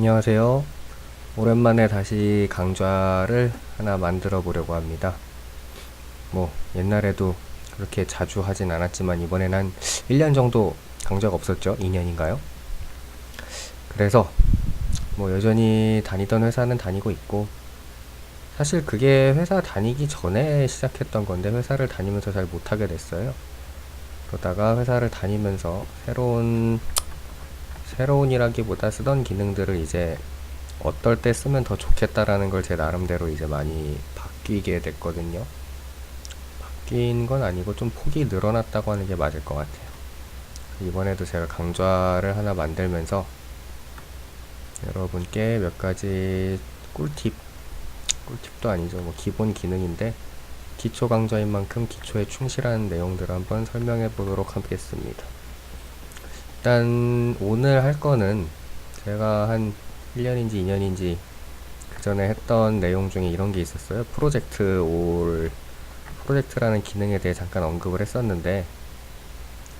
안녕하세요. 오랜만에 다시 강좌를 하나 만들어 보려고 합니다. 뭐, 옛날에도 그렇게 자주 하진 않았지만 이번엔 한 1년 정도 강좌가 없었죠? 2년인가요? 그래서 뭐 여전히 다니던 회사는 다니고 있고 사실 그게 회사 다니기 전에 시작했던 건데 회사를 다니면서 잘 못하게 됐어요. 그러다가 회사를 다니면서 새로운 새로운이라기보다 쓰던 기능들을 이제 어떨 때 쓰면 더 좋겠다라는 걸 제 나름대로 이제 많이 바뀌게 됐거든요. 바뀐 건 아니고 좀 폭이 늘어났다고 하는 게 맞을 것 같아요. 이번에도 제가 강좌를 하나 만들면서 여러분께 몇 가지 꿀팁, 꿀팁도 아니죠. 뭐 기본 기능인데 기초 강좌인 만큼 기초에 충실한 내용들을 한번 설명해 보도록 하겠습니다. 일단 오늘 할 거는 제가 한 1년인지 2년인지 그 전에 했던 내용 중에 이런 게 있었어요. 프로젝트 올 프로젝트라는 기능에 대해 잠깐 언급을 했었는데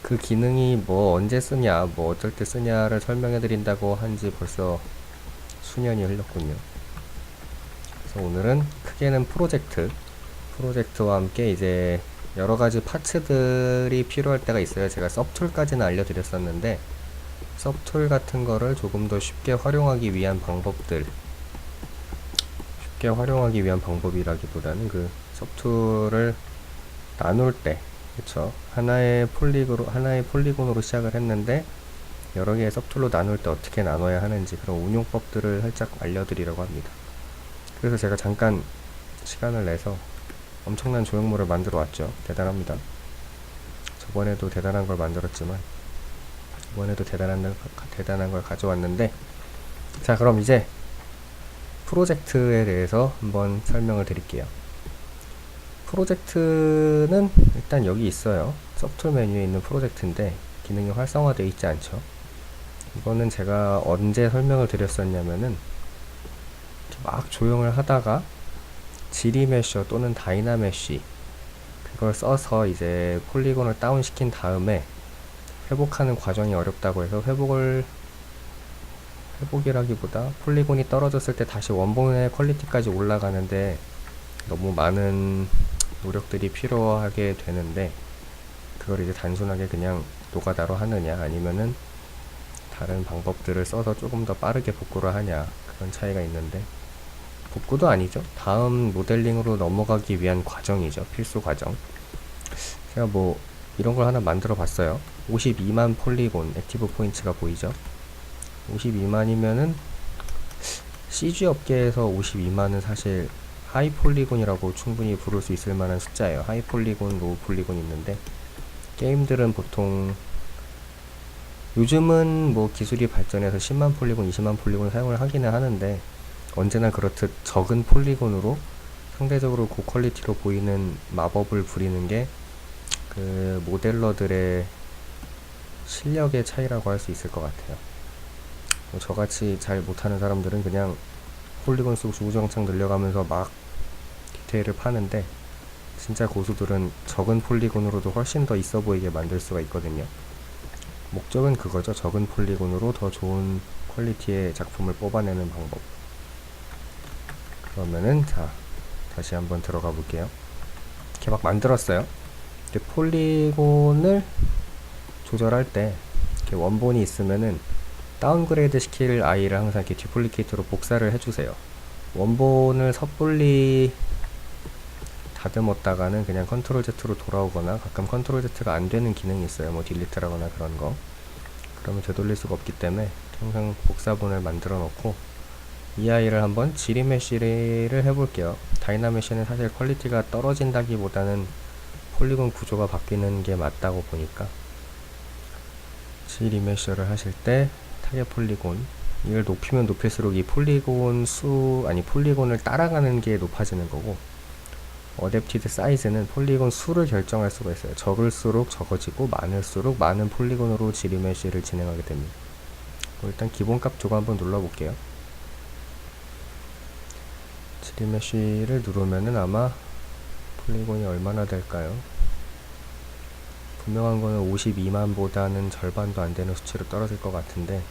그 기능이 뭐 언제 쓰냐, 뭐 어떨 때 쓰냐를 설명해 드린다고 한 지 벌써 수년이 흘렀군요. 그래서 오늘은 크게는 프로젝트, 프로젝트와 함께 이제 여러 가지 파츠들이 필요할 때가 있어요. 제가 섭툴까지는 알려드렸었는데 섭툴 같은 거를 조금 더 쉽게 활용하기 위한 방법들 쉽게 활용하기 위한 방법이라기보다는 그 섭툴을 나눌 때 그쵸 하나의 폴리그로 하나의 폴리곤으로 시작을 했는데 여러 개의 섭툴로 나눌 때 어떻게 나눠야 하는지 그런 운용법들을 살짝 알려드리려고 합니다. 그래서 제가 잠깐 시간을 내서 엄청난 조형물을 만들어 왔죠. 대단합니다. 저번에도 대단한 걸 만들었지만 이번에도 대단한 걸, 대단한 걸 가져왔는데 자 그럼 이제 프로젝트에 대해서 한번 설명을 드릴게요. 프로젝트는 일단 여기 있어요. 서툴 메뉴에 있는 프로젝트인데 기능이 활성화되어 있지 않죠. 이거는 제가 언제 설명을 드렸었냐면은 막 조형을 하다가 지리메셔 또는 다이나메쉬 그걸 써서 이제 폴리곤을 다운시킨 다음에 회복하는 과정이 어렵다고 해서 회복을 회복이라기보다 폴리곤이 떨어졌을 때 다시 원본의 퀄리티까지 올라가는데 너무 많은 노력들이 필요하게 되는데 그걸 이제 단순하게 그냥 노가다로 하느냐 아니면은 다른 방법들을 써서 조금 더 빠르게 복구를 하냐 그런 차이가 있는데 복구도 아니죠. 다음 모델링으로 넘어가기 위한 과정이죠. 필수 과정. 제가 뭐 이런 걸 하나 만들어 봤어요. 52만 폴리곤 액티브 포인트가 보이죠? 52만이면은 CG 업계에서 52만은 사실 하이 폴리곤이라고 충분히 부를 수 있을 만한 숫자예요. 하이 폴리곤, 로우 폴리곤 있는데 게임들은 보통 요즘은 뭐 기술이 발전해서 10만 폴리곤, 20만 폴리곤 사용을 하기는 하는데 언제나 그렇듯 적은 폴리곤으로 상대적으로 고퀄리티로 보이는 마법을 부리는 게 그 모델러들의 실력의 차이라고 할 수 있을 것 같아요. 뭐 저같이 잘 못하는 사람들은 그냥 폴리곤 속 주구장창 늘려가면서 막 디테일을 파는데 진짜 고수들은 적은 폴리곤으로도 훨씬 더 있어 보이게 만들 수가 있거든요. 목적은 그거죠. 적은 폴리곤으로 더 좋은 퀄리티의 작품을 뽑아내는 방법. 그러면은 자 다시 한번 들어가 볼게요. 이렇게 막 만들었어요. 이렇게 폴리곤을 조절할 때 이렇게 원본이 있으면은 다운그레이드 시킬 아이를 항상 이렇게 디플리케이트로 복사를 해주세요. 원본을 섣불리 다듬었다가는 그냥 컨트롤 Z로 돌아오거나 가끔 컨트롤 Z가 안 되는 기능이 있어요. 뭐 딜리트라거나 그런 거. 그러면 되돌릴 수가 없기 때문에 항상 복사본을 만들어 놓고 이 아이를 한번 지리메쉬를 해볼게요. 다이나메쉬는 사실 퀄리티가 떨어진다기보다는 폴리곤 구조가 바뀌는 게 맞다고 보니까 지리메쉬를 하실 때 타겟 폴리곤 이걸 높이면 높일수록 이 폴리곤 수 아니 폴리곤을 따라가는 게 높아지는 거고 어댑티드 사이즈는 폴리곤 수를 결정할 수가 있어요. 적을수록 적어지고 많을수록 많은 폴리곤으로 지리메쉬를 진행하게 됩니다. 일단 기본값 저거 한번 눌러볼게요. 지리메쉬를 누르면은 아마 폴리곤이 얼마나 될까요? 분명한 거는 52만보다는 절반도 안 되는 수치로 떨어질 것 같은데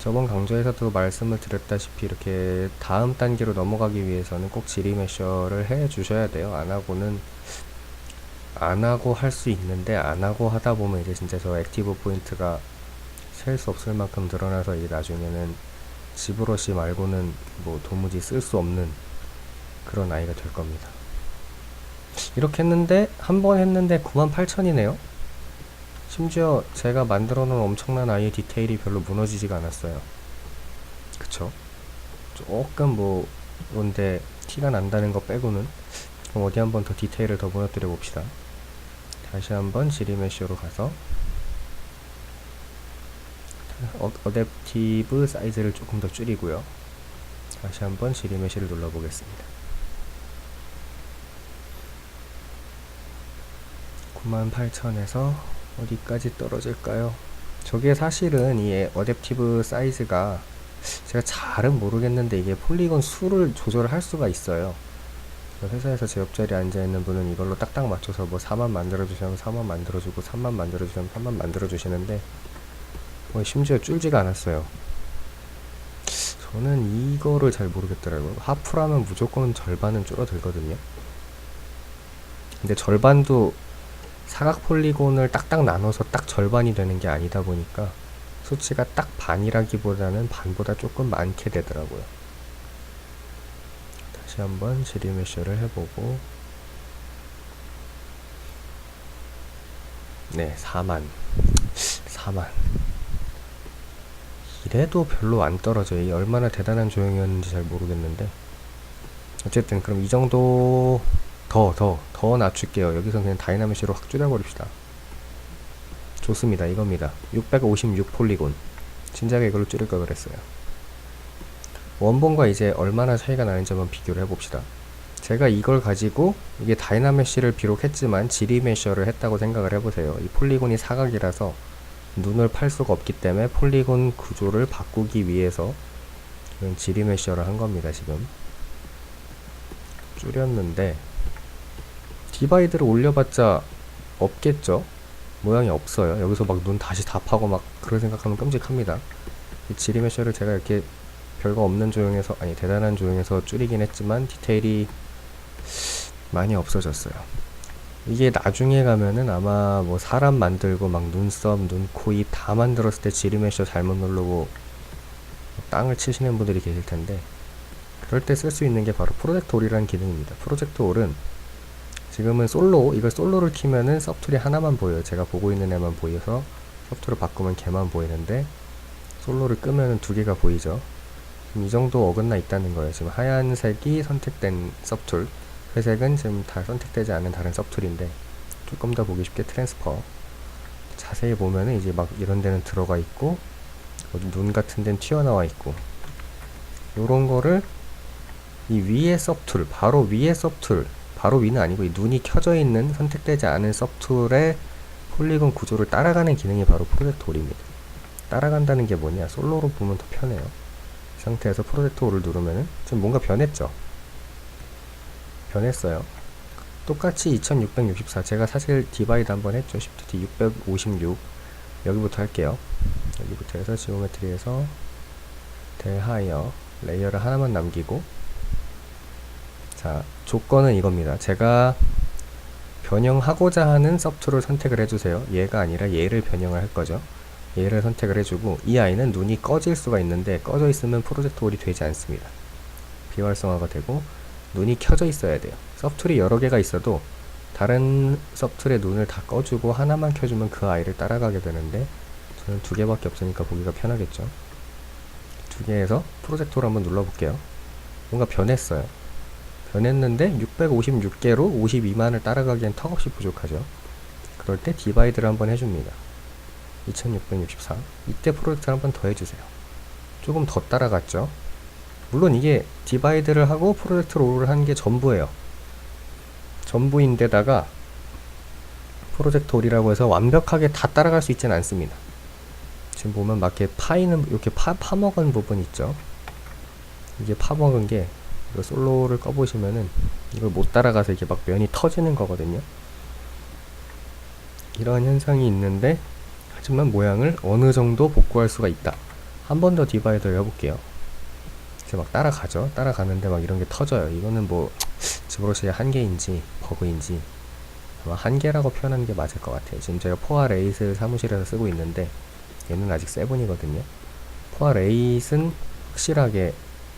저번 강좌에서도 말씀을 드렸다시피 이렇게 다음 단계로 넘어가기 위해서는 꼭 지리 메셔를 해 주셔야 돼요. 안 하고는 안 하고 할 수 있는데 안 하고 하다 보면 이제 진짜 저 액티브 포인트가 셀 수 없을 만큼 늘어나서 이제 나중에는 지브러시 말고는 뭐 도무지 쓸 수 없는 그런 아이가 될 겁니다. 이렇게 했는데 한 번 했는데 98,000이네요. 심지어 제가 만들어 놓은 엄청난 아이의 디테일이 별로 무너지지가 않았어요. 그쵸? 조금 뭐 그런데 티가 난다는 거 빼고는 어디 한번 더 디테일을 더 무너뜨려 봅시다. 다시 한번 지리메쉬로 가서 어, 어댑티브 사이즈를 조금 더 줄이고요. 다시 한번 지리메쉬를 눌러보겠습니다. 98,000에서 어디까지 떨어질까요? 저게 사실은 이 어댑티브 사이즈가 제가 잘은 모르겠는데 이게 폴리곤 수를 조절을 할 수가 있어요. 회사에서 제 옆자리에 앉아있는 분은 이걸로 딱딱 맞춰서 뭐 4만 만들어주시면 4만 만들어주고 3만 만들어주시면 3만 만들어주시는데 뭐 심지어 줄지가 않았어요. 저는 이거를 잘 모르겠더라고요. 하프라면 무조건 절반은 줄어들거든요. 근데 절반도 사각 폴리곤을 딱딱 나눠서 딱 절반이 되는 게 아니다 보니까 수치가 딱 반이라기보다는 반보다 조금 많게 되더라고요. 다시 한번 지리 메셔를 해보고 네, 4만 4만 이래도 별로 안 떨어져요. 이 얼마나 대단한 조형이었는지 잘 모르겠는데 어쨌든 그럼 이 정도 더, 더, 더 낮출게요. 여기서 그냥 다이나믹시로 확 줄여버립시다. 좋습니다. 이겁니다. 656 폴리곤. 진작에 이걸로 줄일 걸 그랬어요. 원본과 이제 얼마나 차이가 나는지 한번 비교를 해봅시다. 제가 이걸 가지고 이게 다이나메쉬를 비록 했지만 지리메셔를 했다고 생각을 해보세요. 이 폴리곤이 사각이라서 눈을 팔 수가 없기 때문에 폴리곤 구조를 바꾸기 위해서 이런 지리 메셔를 한 겁니다. 지금 줄였는데 디바이드를 올려봤자 없겠죠? 모양이 없어요. 여기서 막 눈 다시 다 파고 막 그런 생각하면 끔찍합니다. 이 지리 메셔를 제가 이렇게 별거 없는 조형에서 아니 대단한 조형에서 줄이긴 했지만 디테일이 많이 없어졌어요. 이게 나중에 가면은 아마 뭐 사람 만들고 막 눈썹, 눈, 코, 입 다 만들었을 때 지리메셔 잘못 누르고 땅을 치시는 분들이 계실 텐데 그럴 때 쓸 수 있는 게 바로 프로젝트 올이라는 기능입니다. 프로젝트 올은 지금은 솔로 이걸 솔로를 키면은 서툴이 하나만 보여요. 제가 보고 있는 애만 보여서 서툴을 바꾸면 걔만 보이는데 솔로를 끄면은 두 개가 보이죠. 이 정도 어긋나 있다는 거예요. 지금 하얀색이 선택된 서툴, 회색은 지금 다 선택되지 않은 다른 서툴인데 조금 더 보기 쉽게 트랜스퍼. 자세히 보면은 이제 막 이런 데는 들어가 있고 어디 눈 같은 데는 튀어나와 있고 요런 거를 이 위에 서툴, 바로 위에 서툴 바로 위는 아니고 이 눈이 켜져 있는 선택되지 않은 서툴의 폴리곤 구조를 따라가는 기능이 바로 프로젝트 올입니다. 따라간다는 게 뭐냐? 솔로로 보면 더 편해요. 이 상태에서 프로젝트 올을 누르면은 지금 뭔가 변했죠? 변했어요. 똑같이 2664 제가 사실 디바이드 한번 했죠. Shift D 656 여기부터 할게요. 여기부터 해서 지오메트리에서 대하이어 레이어를 하나만 남기고 자, 조건은 이겁니다. 제가 변형하고자 하는 서툴을 선택을 해주세요. 얘가 아니라 얘를 변형을 할 거죠. 얘를 선택을 해주고 이 아이는 눈이 꺼질 수가 있는데 꺼져 있으면 프로젝트 올이 되지 않습니다. 비활성화가 되고 눈이 켜져 있어야 돼요. 서툴이 여러 개가 있어도 다른 서툴의 눈을 다 꺼주고 하나만 켜주면 그 아이를 따라가게 되는데 저는 두 개밖에 없으니까 보기가 편하겠죠. 두 개에서 프로젝트를 한번 눌러볼게요. 뭔가 변했어요. 변했는데 656개로 52만을 따라가기엔 턱없이 부족하죠. 그럴 때 디바이드를 한번 해줍니다. 2664 이때 프로젝트를 한번 더 해주세요. 조금 더 따라갔죠. 물론 이게 디바이드를 하고 프로젝트 롤을 한 게 전부예요. 전부인데다가 프로젝트 롤이라고 해서 완벽하게 다 따라갈 수 있지는 않습니다. 지금 보면 막 이렇게 파이는 이렇게 파, 파먹은 부분 있죠. 이게 파먹은 게 이거 솔로를 꺼보시면은 이걸 못 따라가서 이게 막 면이 터지는 거거든요. 이러한 현상이 있는데 하지만 모양을 어느 정도 복구할 수가 있다. 한 번 더 디바이더 해볼게요. 이제 막 따라가죠. 따라가는데 막 이런 게 터져요. 이거는 뭐 지브러시의 한계인지 버그인지 아마 한계라고 표현하는 게 맞을 것 같아요. 지금 제가 포화 레이스 사무실에서 쓰고 있는데 얘는 아직 세븐이거든요. 포화 레이스는 확실하게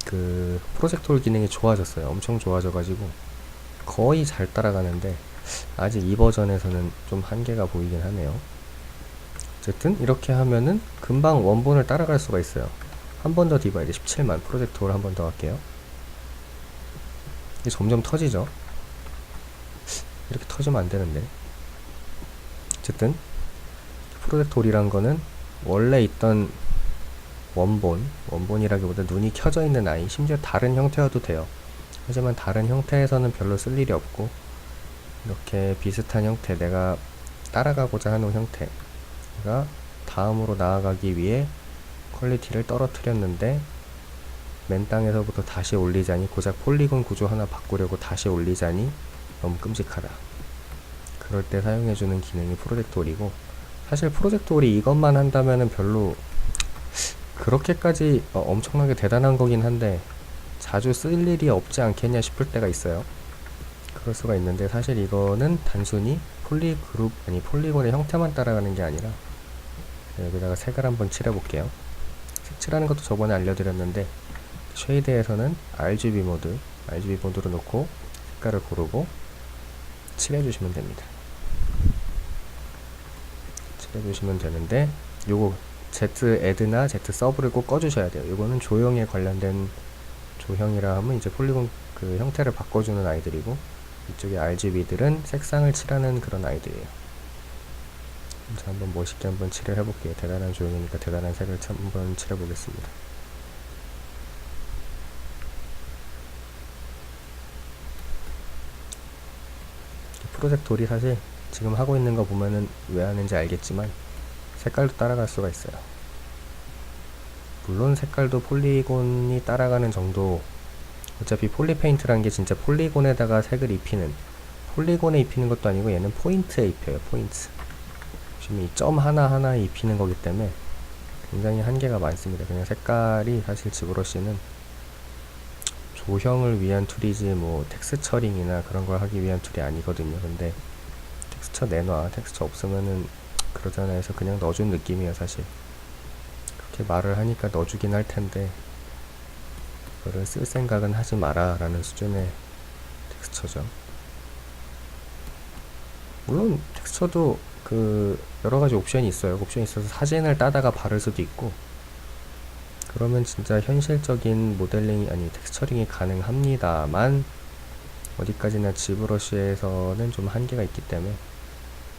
그 프로젝트홀 기능이 좋아졌어요. 엄청 좋아져가지고 거의 잘 따라가는데 아직 이 버전에서는 좀 한계가 보이긴 하네요. 어쨌든 이렇게 하면은 금방 원본을 따라갈 수가 있어요. 한 번 더 디바이드 17만 프로젝트홀 한 번 더 할게요. 이게 점점 터지죠. 이렇게 터지면 안 되는데. 어쨌든 프로젝트홀이란 거는 원래 있던 원본, 원본이라기보다 눈이 켜져 있는 아이, 심지어 다른 형태여도 돼요. 하지만 다른 형태에서는 별로 쓸 일이 없고 이렇게 비슷한 형태, 내가 따라가고자 하는 형태가 다음으로 나아가기 위해 퀄리티를 떨어뜨렸는데 맨 땅에서부터 다시 올리자니 고작 폴리곤 구조 하나 바꾸려고 다시 올리자니 너무 끔찍하다. 그럴 때 사용해주는 기능이 프로젝트홀이고 사실 프로젝트홀이 이것만 한다면은 별로 그렇게까지 어, 엄청나게 대단한 거긴 한데 자주 쓸 일이 없지 않겠냐 싶을 때가 있어요. 그럴 수가 있는데 사실 이거는 단순히 폴리 그룹 아니 폴리곤의 형태만 따라가는 게 아니라 여기다가 색을 한번 칠해 볼게요. 색칠하는 것도 저번에 알려드렸는데 쉐이드에서는 RGB 모드 RGB 모드로 놓고 색깔을 고르고 칠해 주시면 됩니다. 칠해 주시면 되는데 요거 Z 애드나 Z 서브를 꼭 꺼주셔야 돼요. 이거는 조형에 관련된 조형이라 하면 이제 폴리곤 그 형태를 바꿔주는 아이들이고 이쪽에 RGB들은 색상을 칠하는 그런 아이들이에요. 자, 한번 멋있게 한번 칠을 해볼게요. 대단한 조형이니까 대단한 색을 참 한번 칠해보겠습니다. 프로젝트홀이 사실 지금 하고 있는 거 보면은 왜 하는지 알겠지만 색깔도 따라갈 수가 있어요. 물론 색깔도 폴리곤이 따라가는 정도 어차피 폴리페인트라는 게 진짜 폴리곤에다가 색을 입히는 폴리곤에 입히는 것도 아니고 얘는 포인트에 입혀요 포인트 지금 이 점 하나하나 입히는 거기 때문에 굉장히 한계가 많습니다. 그냥 색깔이 사실 지브러시는 조형을 위한 툴이지 뭐 텍스처링이나 그런 걸 하기 위한 툴이 아니거든요. 근데 텍스처 내놔 텍스처 없으면은 그러잖아 해서 그냥 넣어준 느낌이에요 사실. 그렇게 말을 하니까 넣어주긴 할 텐데 그거를 쓸 생각은 하지 마라 라는 수준의 텍스처죠. 물론 텍스처도 그 여러 가지 옵션이 있어요. 옵션이 있어서 사진을 따다가 바를 수도 있고. 그러면 진짜 현실적인 모델링이 아니 텍스처링이 가능합니다만 어디까지나 지브러시에서는 좀 한계가 있기 때문에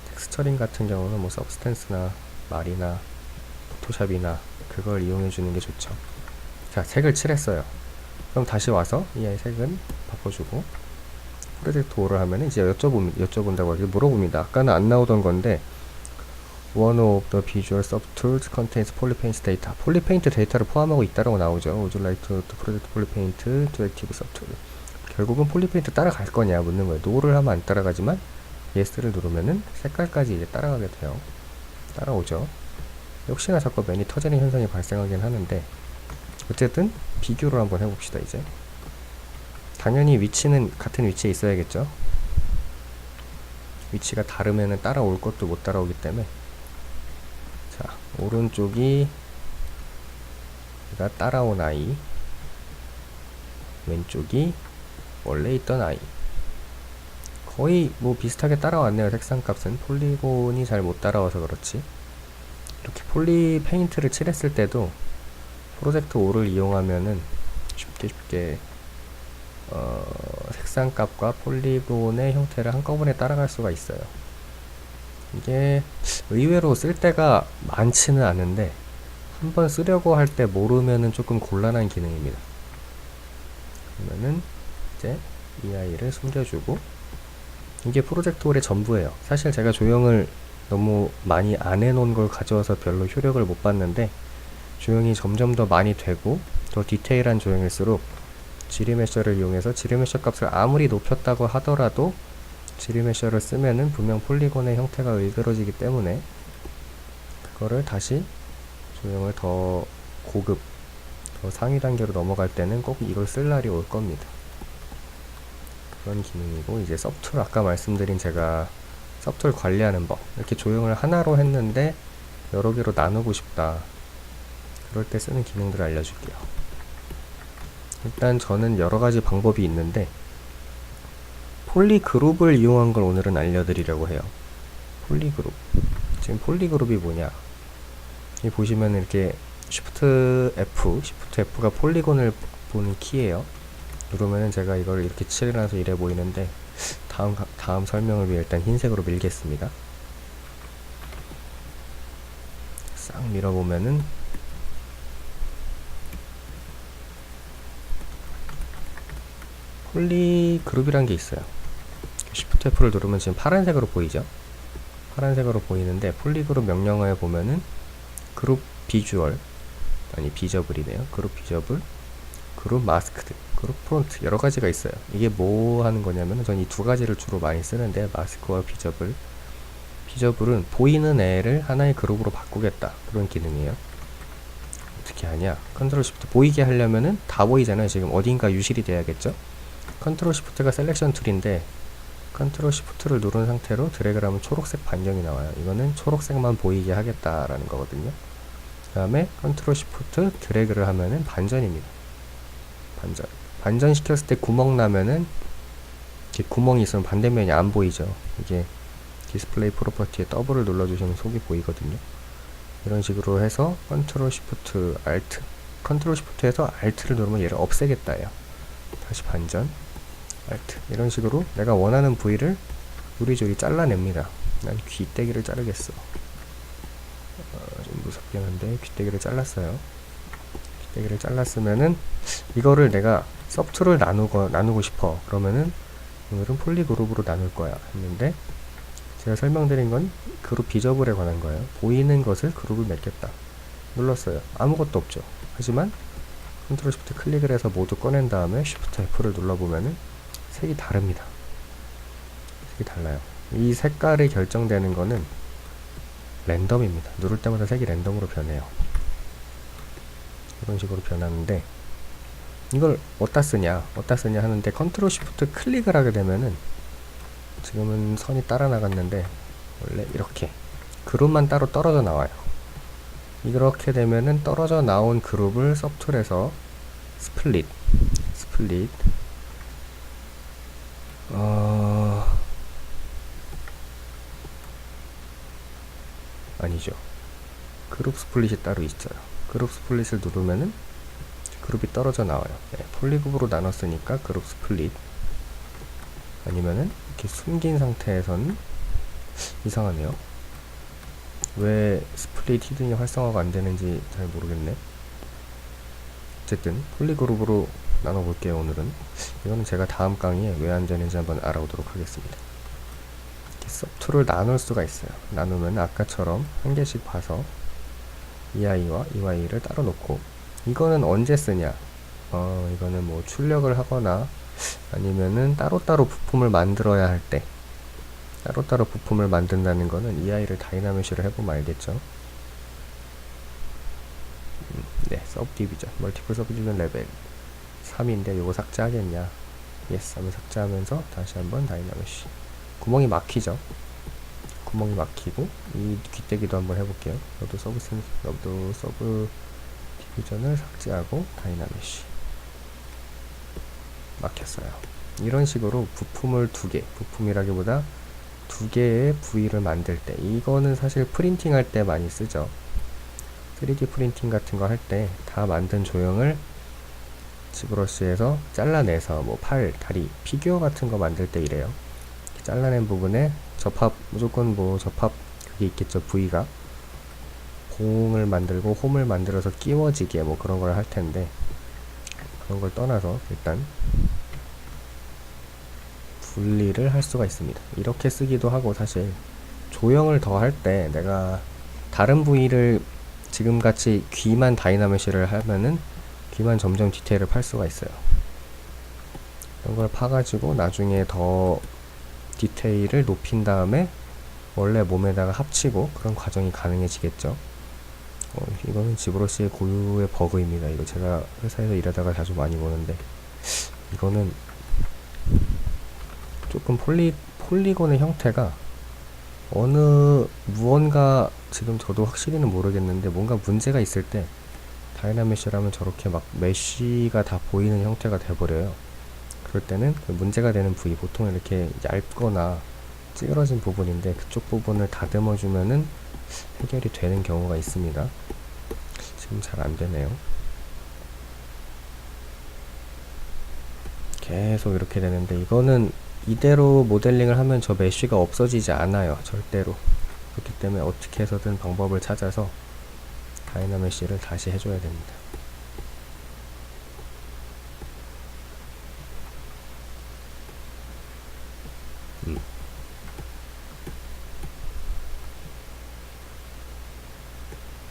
텍스처링 같은 경우는 뭐 서브스텐스나 말이나 포토샵이나 그걸 이용해 주는 게 좋죠. 자 색을 칠했어요. 그럼 다시 와서 이 색은 바꿔주고 프로젝트 5를 하면 이제 여쭤보, 여쭤본다고 하기 물어봅니다 아까는 안 나오던 건데 One of the visual subtools contains polypaint data. polypaint 데이터를 포함하고 있다라고 나오죠. Would you like to project polypaint to active subtool? 결국은 폴리페인트 따라갈 거냐 묻는 거예요. 노를 하면 안 따라가지만 yes를 누르면은 색깔까지 이제 따라가게 돼요. 따라오죠. 역시나 자꾸 맨이 터지는 현상이 발생하긴 하는데 어쨌든 비교를 한번 해봅시다 이제. 당연히 위치는 같은 위치에 있어야겠죠. 위치가 다르면은 따라올 것도 못 따라오기 때문에. 자 오른쪽이 내가 따라온 아이 왼쪽이 원래 있던 아이. 거의 뭐 비슷하게 따라왔네요 색상값은. 폴리곤이 잘 못 따라와서 그렇지. 이렇게 폴리 페인트를 칠했을 때도 프로젝트 5를 이용하면은 쉽게 쉽게 어, 색상값과 폴리곤의 형태를 한꺼번에 따라갈 수가 있어요. 이게 의외로 쓸 때가 많지는 않은데 한번 쓰려고 할 때 모르면은 조금 곤란한 기능입니다. 그러면은 이제 이 아이를 숨겨주고 이게 프로젝트 홀의 전부예요. 사실 제가 조형을 너무 많이 안 해놓은 걸 가져와서 별로 효력을 못 봤는데 조형이 점점 더 많이 되고 더 디테일한 조형일수록 지리메셔를 이용해서 지리메셔 값을 아무리 높였다고 하더라도 지리메셔를 쓰면은 분명 폴리곤의 형태가 일그러지기 때문에 그거를 다시 조형을 더 고급 더 상위 단계로 넘어갈 때는 꼭 이걸 쓸 날이 올 겁니다. 그런 기능이고 이제 섭툴 아까 말씀드린 제가 섭툴 관리하는 법 이렇게 조형을 하나로 했는데 여러 개로 나누고 싶다. 그럴 때 쓰는 기능들을 알려줄게요. 일단 저는 여러 가지 방법이 있는데 폴리그룹을 이용한 걸 오늘은 알려드리려고 해요. 폴리그룹. 지금 폴리그룹이 뭐냐? 이 보시면 이렇게 Shift F, Shift F가 폴리곤을 보는 키예요. 누르면은 제가 이걸 이렇게 칠해놔서 이래 보이는데 다음 가- 다음 설명을 위해 일단 흰색으로 밀겠습니다. 싹 밀어보면은 폴리그룹이란 게 있어요. Shift F를 누르면 지금 파란색으로 보이죠? 파란색으로 보이는데 폴리그룹 명령어에 보면은 그룹 비주얼 아니 비저블이네요. 그룹 비저블, 그룹 마스크드, 그룹 프론트 여러 가지가 있어요. 이게 뭐 하는 거냐면은 전 이 두 가지를 주로 많이 쓰는데 마스크와 비저블. 비저블은 보이는 애를 하나의 그룹으로 바꾸겠다 그런 기능이에요. 어떻게 하냐? 컨트롤 시프트 보이게 하려면은 다 보이잖아요. 지금 어딘가 유실이 돼야겠죠? 컨트롤 시프트가 셀렉션 툴인데 컨트롤 시프트를 누른 상태로 드래그를 하면 초록색 반경이 나와요. 이거는 초록색만 보이게 하겠다라는 거거든요. 그 다음에 컨트롤 시프트 드래그를 하면은 반전입니다. 반전. 반전 시켰을 때 구멍 나면은 이렇게 구멍이 있으면 반대면이 안 보이죠. 이게 디스플레이 프로퍼티에 더블을 눌러주시면 속이 보이거든요. 이런 식으로 해서 컨트롤 시프트 알트 컨트롤 시프트에서 알트를 누르면 얘를 없애겠다예요. 다시 반전 알트 이런 식으로 내가 원하는 부위를 요리조리 잘라냅니다. 난 귀때기를 자르겠어. 어, 좀 무섭긴 한데 귀때기를 잘랐어요. 귀때기를 잘랐으면은 이거를 내가 서브툴을 나누고 나누고 싶어. 그러면은 오늘은 폴리그룹으로 나눌 거야 했는데 제가 설명드린 건 그룹 비저블에 관한 거예요. 보이는 것을 그룹을 맺겠다. 눌렀어요. 아무것도 없죠. 하지만 컨트롤 시프트 클릭을 해서 모두 꺼낸 다음에 쉬프트 F를 눌러보면은 색이 다릅니다. 색이 달라요. 이 색깔이 결정되는 거는 랜덤입니다. 누를 때마다 색이 랜덤으로 변해요. 이런 식으로 변하는데 이걸 어디다 쓰냐 어디다 쓰냐 하는데 컨트롤 시프트 클릭을 하게 되면은 지금은 선이 따라 나갔는데 원래 이렇게 그룹만 따로 떨어져 나와요. 이렇게 되면은 떨어져 나온 그룹을 서툴에서 스플릿 스플릿 어 아니죠. 그룹 스플릿이 따로 있어요. 그룹 스플릿을 누르면은 그룹이 떨어져 나와요. 네, 폴리그룹으로 나눴으니까 그룹 스플릿 아니면은 이렇게 숨긴 상태에서는 이상하네요. 왜 스플릿 히든이 활성화가 안 되는지 잘 모르겠네. 어쨌든 폴리그룹으로 나눠볼게요 오늘은. 이거는 제가 다음 강의에 왜 안 되는지 한번 알아보도록 하겠습니다. 서툴을 나눌 수가 있어요. 나누면 아까처럼 한 개씩 봐서 EI와 EY를 따로 놓고 이거는 언제 쓰냐? 어, 이거는 뭐 출력을 하거나 아니면은 따로따로 부품을 만들어야 할 때 따로따로 부품을 만든다는 거는 EI를 다이나믹시로 해보면 알겠죠? 음, 네, 서브디비전, 멀티플 서브디비전 레벨 3인데 요거 삭제하겠냐? 예스 하면 삭제하면서 다시 한번 다이나믹시 구멍이 막히죠? 구멍이 막히고 이 귀때기도 한번 해볼게요. 너도 서브 센, 너도 서브 디비전을 삭제하고 다이나믹시 막혔어요. 이런 식으로 부품을 두 개, 부품이라기보다 두 개의 부위를 만들 때 이거는 사실 프린팅 할 때 많이 쓰죠. 3D 프린팅 같은 거 할 때 다 만든 조형을 지브러시에서 잘라내서 뭐 팔, 다리, 피규어 같은 거 만들 때 이래요. 잘라낸 부분에 접합 무조건 뭐 접합 그게 있겠죠 부위가 공을 만들고 홈을 만들어서 끼워지게 뭐 그런 걸 할 텐데 그런 걸 떠나서 일단 분리를 할 수가 있습니다. 이렇게 쓰기도 하고 사실 조형을 더 할 때 내가 다른 부위를 지금 같이 귀만 다이나메시를 하면은 귀만 점점 디테일을 팔 수가 있어요. 이런 걸 파가지고 나중에 더 디테일을 높인 다음에 원래 몸에다가 합치고 그런 과정이 가능해지겠죠. 어, 이거는 지브러시의 고유의 버그입니다. 이거 제가 회사에서 일하다가 자주 많이 보는데 이거는 조금 폴리 폴리곤의 형태가 어느 무언가 지금 저도 확실히는 모르겠는데 뭔가 문제가 있을 때 다이나메시라면 저렇게 막 메쉬가 다 보이는 형태가 돼버려요. 그럴 때는 그 문제가 되는 부위 보통 이렇게 얇거나 찌그러진 부분인데 그쪽 부분을 다듬어 주면은 해결이 되는 경우가 있습니다. 지금 잘 안 되네요. 계속 이렇게 되는데 이거는 이대로 모델링을 하면 저 메쉬가 없어지지 않아요. 절대로. 그렇기 때문에 어떻게 해서든 방법을 찾아서 다이나메쉬를 다시 해줘야 됩니다. 음.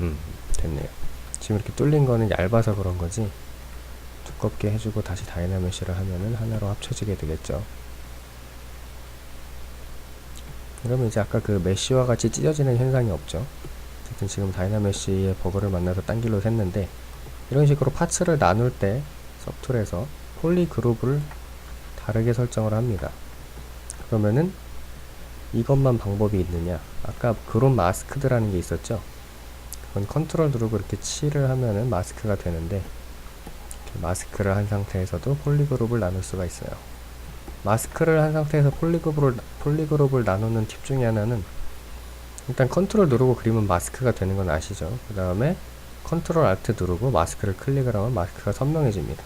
음, 됐네요. 지금 이렇게 뚫린 거는 얇아서 그런 거지 두껍게 해주고 다시 다이나메쉬를 하면은 하나로 합쳐지게 되겠죠. 그러면 이제 아까 그 메쉬와 같이 찢어지는 현상이 없죠. 어쨌든 지금 다이나메쉬의 버그를 만나서 딴 길로 샜는데 이런 식으로 파츠를 나눌 때 서툴에서 폴리 그룹을 다르게 설정을 합니다. 그러면은 이것만 방법이 있느냐? 아까 그룹 마스크드라는 게 있었죠? 그건 컨트롤 누르고 이렇게 칠을 하면은 마스크가 되는데 마스크를 한 상태에서도 폴리그룹을 나눌 수가 있어요. 마스크를 한 상태에서 폴리그룹을, 폴리그룹을 나누는 팁 중에 하나는 일단 컨트롤 누르고 그리면 마스크가 되는 건 아시죠? 그 다음에 컨트롤 알트 누르고 마스크를 클릭을 하면 마스크가 선명해집니다.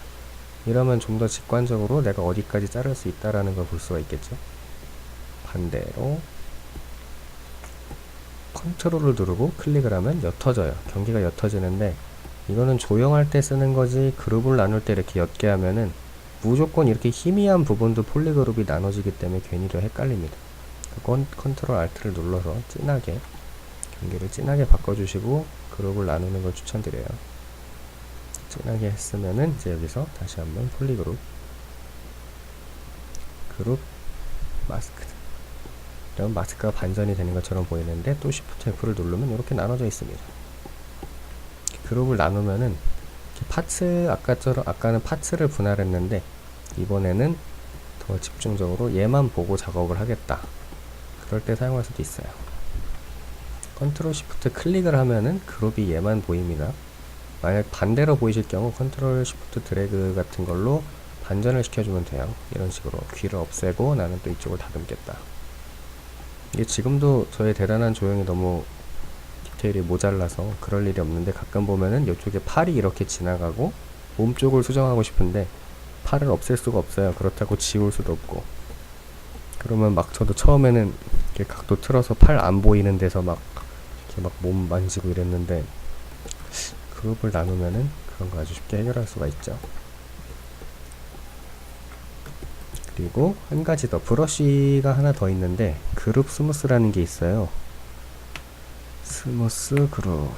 이러면 좀 더 직관적으로 내가 어디까지 자를 수 있다라는 걸 볼 수가 있겠죠? 반대로 컨트롤을 누르고 클릭을 하면 옅어져요. 경계가 옅어지는데 이거는 조형할 때 쓰는 거지 그룹을 나눌 때 이렇게 옅게 하면은 무조건 이렇게 희미한 부분도 폴리그룹이 나눠지기 때문에 괜히 더 헷갈립니다. 그건 컨트롤 알트를 눌러서 진하게 경계를 진하게 바꿔주시고 그룹을 나누는 걸 추천드려요. 진하게 했으면은 이제 여기서 다시 한번 폴리그룹 그룹 마스크 이런 마스크가 반전이 되는 것처럼 보이는데 또 Shift F를 누르면 이렇게 나눠져 있습니다. 그룹을 나누면은 파츠 아까처럼 아까는 파츠를 분할했는데 이번에는 더 집중적으로 얘만 보고 작업을 하겠다. 그럴 때 사용할 수도 있어요. 컨트롤 시프트 클릭을 하면은 그룹이 얘만 보입니다. 만약 반대로 보이실 경우 컨트롤 시프트 드래그 같은 걸로 반전을 시켜주면 돼요. 이런 식으로 귀를 없애고 나는 또 이쪽을 다듬겠다. 이게 지금도 저의 대단한 조형이 너무 디테일이 모자라서 그럴 일이 없는데 가끔 보면은 이쪽에 팔이 이렇게 지나가고 몸 쪽을 수정하고 싶은데 팔을 없앨 수가 없어요. 그렇다고 지울 수도 없고. 그러면 막 저도 처음에는 이렇게 각도 틀어서 팔 안 보이는 데서 막 이렇게 막 몸 만지고 이랬는데 그룹을 나누면은 그런 거 아주 쉽게 해결할 수가 있죠. 그리고 한 가지 더 브러쉬가 하나 더 있는데 그룹 스무스라는 게 있어요. 스무스 그룹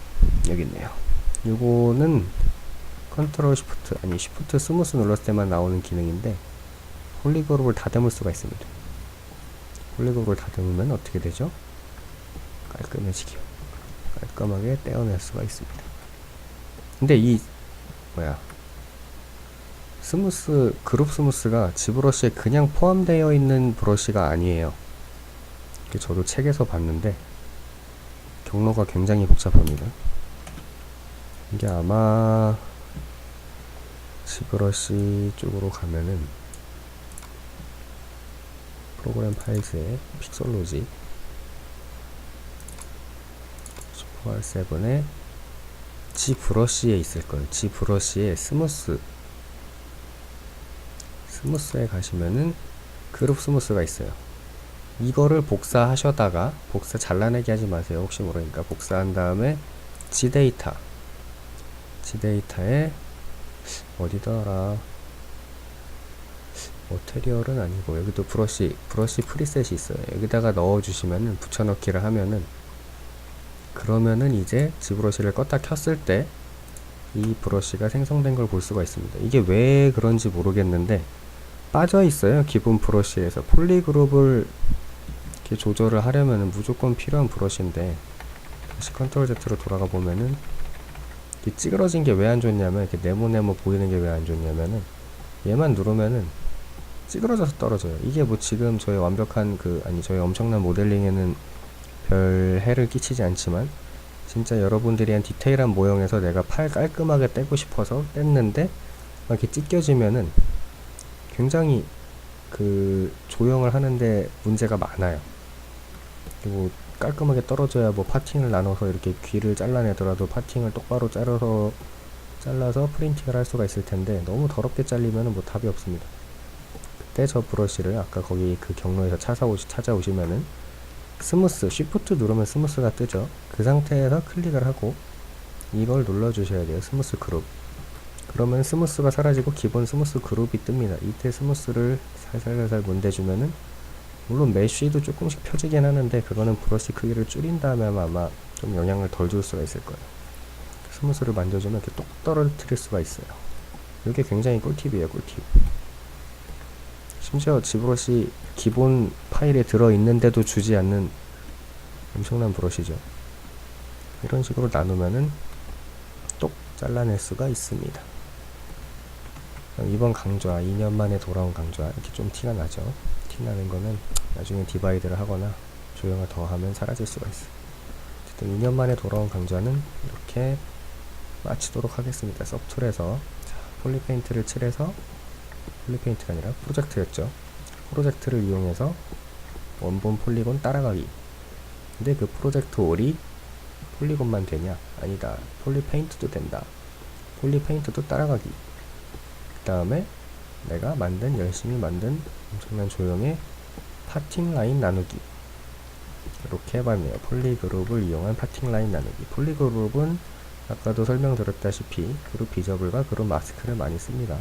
여기 있네요. 요거는 컨트롤 시프트 아니 시프트 스무스 눌렀을 때만 나오는 기능인데 폴리그룹을 다듬을 수가 있습니다. 폴리그룹을 다듬으면 어떻게 되죠? 깔끔해지기요. 깔끔하게 떼어낼 수가 있습니다. 근데 이 뭐야 스무스 그룹 스무스가 지브러쉬에 그냥 포함되어 있는 브러쉬가 아니에요. 저도 책에서 봤는데 경로가 굉장히 복잡합니다. 이게 아마 지브러쉬 쪽으로 가면은 프로그램 파일스에 픽솔로지 슈퍼R7에 G 브러쉬에 있을 거예요. G 브러쉬에 스무스 스무스에 가시면은 그룹 스무스가 있어요. 이거를 복사하셔다가 복사 잘라내기 하지 마세요. 혹시 모르니까 복사한 다음에 지데이터 지데이터에 어디더라 머테리얼은 아니고 여기도 브러쉬 브러쉬 프리셋이 있어요. 여기다가 넣어주시면은 붙여넣기를 하면은 그러면은 이제 지브러쉬를 껐다 켰을 때 이 브러쉬가 생성된 걸 볼 수가 있습니다. 이게 왜 그런지 모르겠는데 빠져 있어요. 기본 브러쉬에서 폴리그룹을 이렇게 조절을 하려면 무조건 필요한 브러쉬인데 다시 컨트롤 Z로 돌아가 보면은 찌그러진 게 왜 안 좋냐면 이렇게 네모네모 보이는 게 왜 안 좋냐면은 얘만 누르면은 찌그러져서 떨어져요. 이게 뭐 지금 저의 완벽한 그 아니 저의 엄청난 모델링에는 별 해를 끼치지 않지만 진짜 여러분들이 한 디테일한 모형에서 내가 팔 깔끔하게 떼고 싶어서 뗐는데 막 이렇게 찢겨지면은 굉장히 그 조형을 하는데 문제가 많아요. 그리고 깔끔하게 떨어져야 뭐 파팅을 나눠서 이렇게 귀를 잘라내더라도 파팅을 똑바로 자르서 잘라서 프린팅을 할 수가 있을 텐데 너무 더럽게 잘리면은 뭐 답이 없습니다. 그때 저 브러쉬를 아까 거기 그 경로에서 찾아오시, 찾아오시면은 스무스, 쉬프트 누르면 스무스가 뜨죠. 그 상태에서 클릭을 하고 이걸 눌러주셔야 돼요. 스무스 그룹. 그러면 스무스가 사라지고 기본 스무스 그룹이 뜹니다. 이때 스무스를 살살살살 문대주면은 물론 메쉬도 조금씩 펴지긴 하는데 그거는 브러쉬 크기를 줄인 다음에 아마 좀 영향을 덜 줄 수가 있을 거예요. 스무스를 만져주면 이렇게 똑 떨어뜨릴 수가 있어요. 이게 굉장히 꿀팁이에요, 꿀팁. 심지어 지브러시 기본 파일에 들어있는데도 주지 않는 엄청난 브러쉬죠. 이런 식으로 나누면은 똑 잘라낼 수가 있습니다. 이번 강좌, 2년 만에 돌아온 강좌, 이렇게 좀 티가 나죠. 티 나는 거는 나중에 디바이드를 하거나 조형을 더 하면 사라질 수가 있어요. 어쨌든 2년 만에 돌아온 강좌는 이렇게 마치도록 하겠습니다. 서툴에서 폴리페인트를 칠해서 폴리페인트가 아니라 프로젝트였죠. 프로젝트를 이용해서 원본 폴리곤 따라가기. 근데 그 프로젝트 올이 폴리곤만 되냐? 아니다. 폴리페인트도 된다. 폴리페인트도 따라가기. 그 다음에 내가 만든 열심히 만든 엄청난 조형의 파팅 라인 나누기. 이렇게 해봤네요. 폴리그룹을 이용한 파팅 라인 나누기. 폴리그룹은 아까도 설명드렸다시피 그룹 비저블과 그룹 마스크를 많이 씁니다.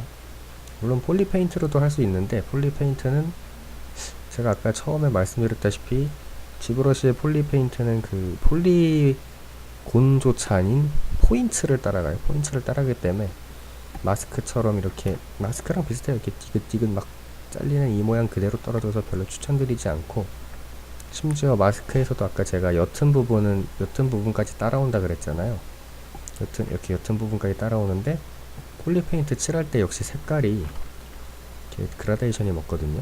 물론 폴리페인트로도 할 수 있는데 폴리페인트는 제가 아까 처음에 말씀드렸다시피 지브러시의 폴리페인트는 그 폴리곤조차 아닌 포인트를 따라가요. 포인트를 따라가기 때문에 마스크처럼 이렇게 마스크랑 비슷해요. 이렇게 디귿디귿 막 잘리는 이 모양 그대로 떨어져서 별로 추천드리지 않고 심지어 마스크에서도 아까 제가 옅은 부분은 옅은 부분까지 따라온다 그랬잖아요. 옅은 이렇게 옅은 부분까지 따라오는데 폴리페인트 칠할 때 역시 색깔이 이렇게 그라데이션이 먹거든요.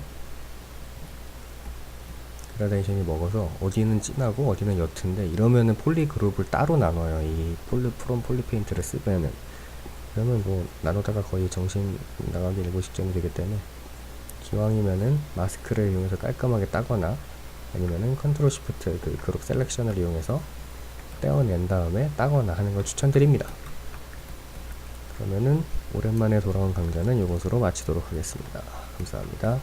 그라데이션이 먹어서 어디는 진하고 어디는 옅은데 이러면은 폴리 그룹을 따로 나눠요. 이 폴리 프롬 폴리페인트를 쓰면은 그러면 뭐 나누다가 거의 정신 나가기 일보 직전이 되기 때문에 기왕이면은 마스크를 이용해서 깔끔하게 따거나 아니면은 컨트롤 시프트 그 그룹 셀렉션을 이용해서 떼어낸 다음에 따거나 하는 걸 추천드립니다. 그러면은 오랜만에 돌아온 강좌는 이것으로 마치도록 하겠습니다. 감사합니다.